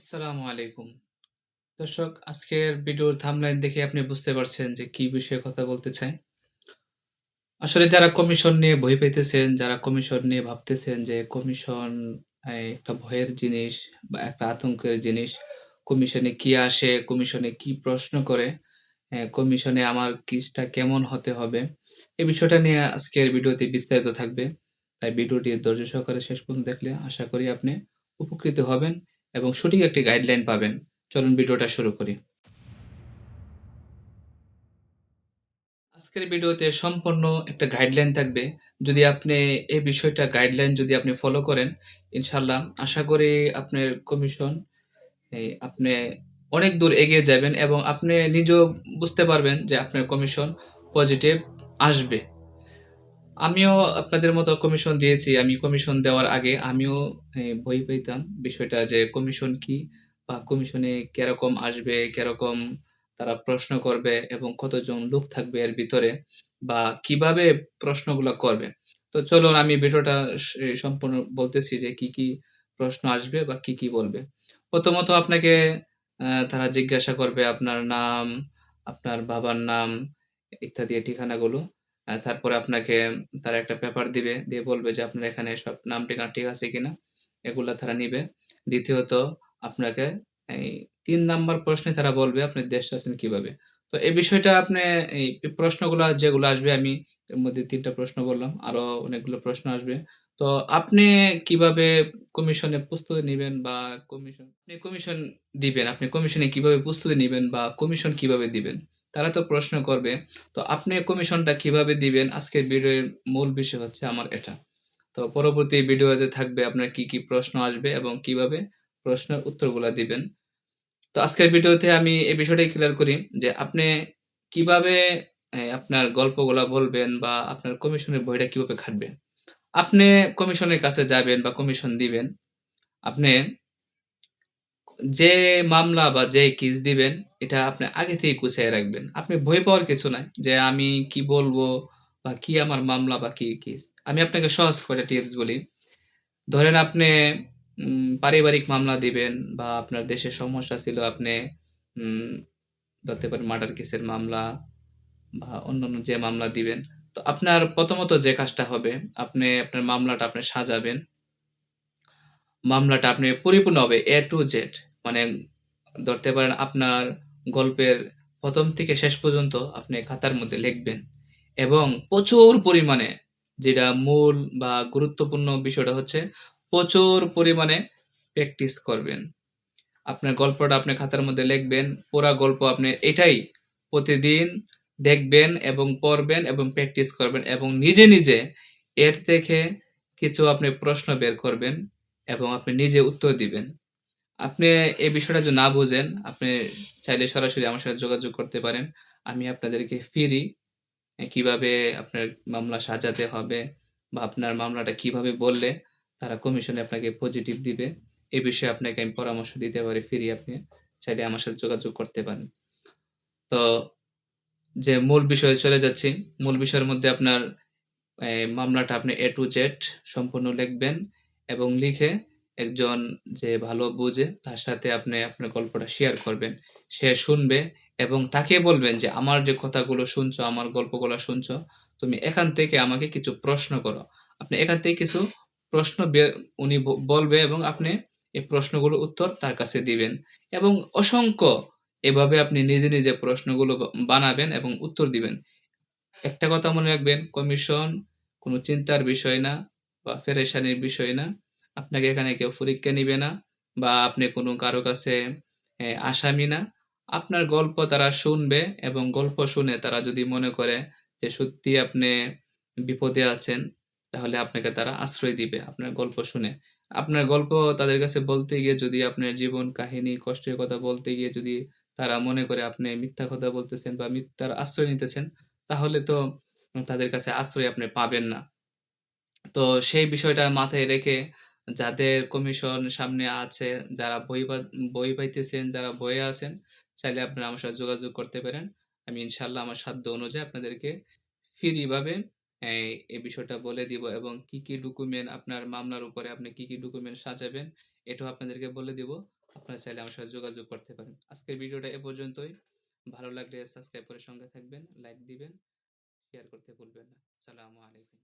আসসালামু আলাইকুম। দর্শক আজকের ভিডিওর থাম্বনেইল দেখে আপনি বুঝতে পারছেন যে কি বিষয়ে কথা বলতে চাই। আসলে যারা কমিশন নিয়ে ভয় পাইতেছেন, যারা কমিশন নিয়ে ভাবতেছেন যে কমিশন একটা ভয়ের জিনিস বা একটা আতঙ্কের জিনিস। কমিশনে কি আসে, কমিশনে কি প্রশ্ন করে, কমিশনে আমার কিসটা কেমন হতে হবে? এই বিষয়টা নিয়ে আজকের ভিডিওতে বিস্তারিত থাকবে। তাই ভিডিওটি ধৈর্য সহকারে শেষ পর্যন্ত দেখলে আশা করি আপনি উপকৃত হবেন এবং সঠিক একটি গাইডলাইন পাবেন। চলুন ভিডিওটা শুরু করি। আজকের ভিডিওতে সম্পূর্ণ একটা গাইডলাইন থাকবে। যদি আপনি এই বিষয়টা গাইডলাইন যদি আপনি ফলো করেন, ইনশাআল্লাহ আশা করি আপনার কমিশন আপনি অনেক দূর এগিয়ে যাবেন এবং আপনি নিজেও বুঝতে পারবেন যে আপনার কমিশন পজিটিভ আসবে। আমিও আপনাদের মতো কমিশন দিয়েছি। আমি কমিশন দেওয়ার আগে আমিও ভয় পেতাম বিষয়টা যে কমিশন কি? বা কমিশনে কেরকম আসবে, কেরকম তারা প্রশ্ন করবে এবং কতজন লোক থাকবে এর ভিতরে বা কীভাবে প্রশ্নগুলো করবে। তো চলুন আমি ভিডিওটা সম্পূর্ণ বলতেছি যে কি, কি প্রশ্ন আসবে বা কি, কি বলবে। প্রথমত আপনাকে তারা জিজ্ঞাসা করবে আপনার নাম, আপনার বাবার নাম ইত্যাদি ঠিকানাগুলো। তারপরে আপনাকে তারা একটা পেপার দিবে। দিয়ে বলবে যে আপনার এখানে সব নাম ঠিকানা ঠিক আছে কিনা? এগুলা তারা নিবে। দ্বিতীয়ত আপনাকে এই ৩ নাম্বার প্রশ্নে তারা বলবে আপনি দেশ চাচ্ছেন কীভাবে? তো এই বিষয়টা আপনি এই প্রশ্নগুলো যেগুলো আসবে আমি এর মধ্যে তিনটা প্রশ্ন বললাম। আরও অনেকগুলো প্রশ্ন আসবে। তো আপনি কীভাবে কমিশনে প্রস্তুতি নিবেন বা কমিশন আপনি কমিশন দিবেন, আপনি কমিশনে কীভাবে প্রস্তুতি নিবেন বা কমিশন কীভাবে দিবেন? তারা তো প্রশ্ন করবে। তো আপনি কমিশনটা কীভাবে দিবেন? আজকের ভিডিওর মূল বিষয় হচ্ছে আমার এটা। তো পরবর্তী ভিডিওতে থাকবে আপনার কি, কি প্রশ্ন আসবে এবং কীভাবে প্রশ্নের উত্তরগুলা দিবেন। তো আজকের ভিডিওতে আমি এই বিষয়টাই ক্লিয়ার করি যে আপনি কীভাবে আপনার গল্পগুলা বলবেন বা আপনার কমিশনের বইটা কীভাবে খাটবেন। আপনি কমিশনের কাছে যাবেন বা কমিশন দিবেন। আপনি যে মামলা বা যে কেস দিবেন, এটা আপনি আগে থেকেই গুছাইয়া রাখবেন। আপনি ভয় পাওয়ার কিছু নাই যে আমি কি বলব বা কি আমার মামলা বা কি কেস। আমি আপনাকে সহজ করে টিপস বলি। ধরেন আপনি পারিবারিক মামলা দিবেন বা আপনার দেশে সমস্যা ছিল, আপনি ধরতে পারেন মার্ডার কেসের মামলা বা অন্যান্য যে মামলা দিবেন। তো আপনার প্রথমত যে কাজটা হবে, আপনি আপনার মামলাটা আপনি সাজাবেন। মামলাটা আপনি পরিপূর্ণ হবে এ টু Z মানে ধরতে পারেন আপনার গল্পের প্রথম থেকে শেষ পর্যন্ত আপনি খাতার মধ্যে লিখবেন এবং প্রচুর পরিমাণে যেটা মূল বা গুরুত্বপূর্ণ বিষয়টা হচ্ছে প্রচুর পরিমাণে প্র্যাকটিস করবেন। আপনার গল্পটা আপনি খাতার মধ্যে লিখবেন। পুরা গল্প আপনি এটাই প্রতিদিন দেখবেন এবং পড়বেন এবং প্র্যাকটিস করবেন এবং নিজে, নিজে এর থেকে কিছু আপনি প্রশ্ন বের করবেন এবং আপনি নিজে উত্তর দিবেন। আপনি এই বিষয়টা যদি না বুঝেন, আপনি চাইলে সরাসরি আমার সাথে যোগাযোগ করতে পারেন। আমি আপনাদেরকে ফিরি কীভাবে আপনার মামলা সাজাতে হবে বা আপনার মামলাটা কীভাবে বললে তারা কমিশনে আপনাকে পজিটিভ দিবে। এ বিষয়ে আপনাকে আমি পরামর্শ দিতে পারি ফ্রি আপনি চাইলে আমার সাথে যোগাযোগ করতে পারেন। তো যে মূল বিষয়ে চলে যাচ্ছি। মূল বিষয়ের মধ্যে আপনার মামলাটা আপনি এ টু জেড সম্পূর্ণ লিখবেন এবং লিখে একজন যে ভালো বুঝে তার সাথে আপনি আপনার গল্পটা শেয়ার করবেন। সে শুনবে এবং তাকে বলবেন যে আমার যে কথাগুলো শুনছো, আমার গল্পগুলো শুনছো, তুমি এখান থেকে আমাকে কিছু প্রশ্ন করো। আপনি এখান থেকে কিছু প্রশ্ন উনি বলবে এবং আপনি এই প্রশ্নগুলোর উত্তর তার কাছে দিবেন এবং অসংখ্য এভাবে আপনি নিজে, নিজে প্রশ্নগুলো বানাবেন এবং উত্তর দিবেন। একটা কথা মনে রাখবেন কমিশন কোনো চিন্তার বিষয় না বা পেরেশানির বিষয় না। আপনাকে এখানে কেউ পরীক্ষা নিবে না বা আপনি কোন কারও কাছে আসামি না। আপনার গল্প তারা শুনবে এবং গল্প শুনে তারা যদি মনে করে যে সত্যিই আপনি বিপদে আছেন, তাহলে আপনাকে তারা আশ্রয় দিবে আপনার গল্প শুনে। আপনার গল্প তাদের কাছে বলতে গিয়ে যদি আপনার জীবন কাহিনী, কষ্টের কথা বলতে গিয়ে যদি তারা মনে করে আপনি মিথ্যা কথা বলতেছেন বা মিথ্যার আশ্রয় নিতেছেন, তাহলে তো তাদের কাছে আশ্রয় আপনি পাবেন না। তো সেই বিষয়টা মাথায় রেখে যাদের কমিশন সামনে আছে, যারা বই বই পাইতেছেন, যারা বইয়ে আছেন, চাইলে আপনারা আমার সাথে যোগাযোগ করতে পারেন। আমি ইনশাআল্লাহ আমার সাধ্য অনুযায়ী আপনাদেরকে ফ্রি ভাবে এই, এই বিষয়টা বলে দিব এবং কি, কি ডকুমেন্ট আপনার মামলার উপরে আপনি কি, কি ডকুমেন্ট সাজাবেন এটাও আপনাদেরকে বলে দিব। আপনারা চাইলে আমার সাথে যোগাযোগ করতে পারেন আজকের ভিডিওটা এ পর্যন্তই ভালো লাগলে সাবস্ক্রাইব করে সঙ্গে থাকবেন লাইক দিবেন শেয়ার করতে ভুলবেন না আসসালামু আলাইকুম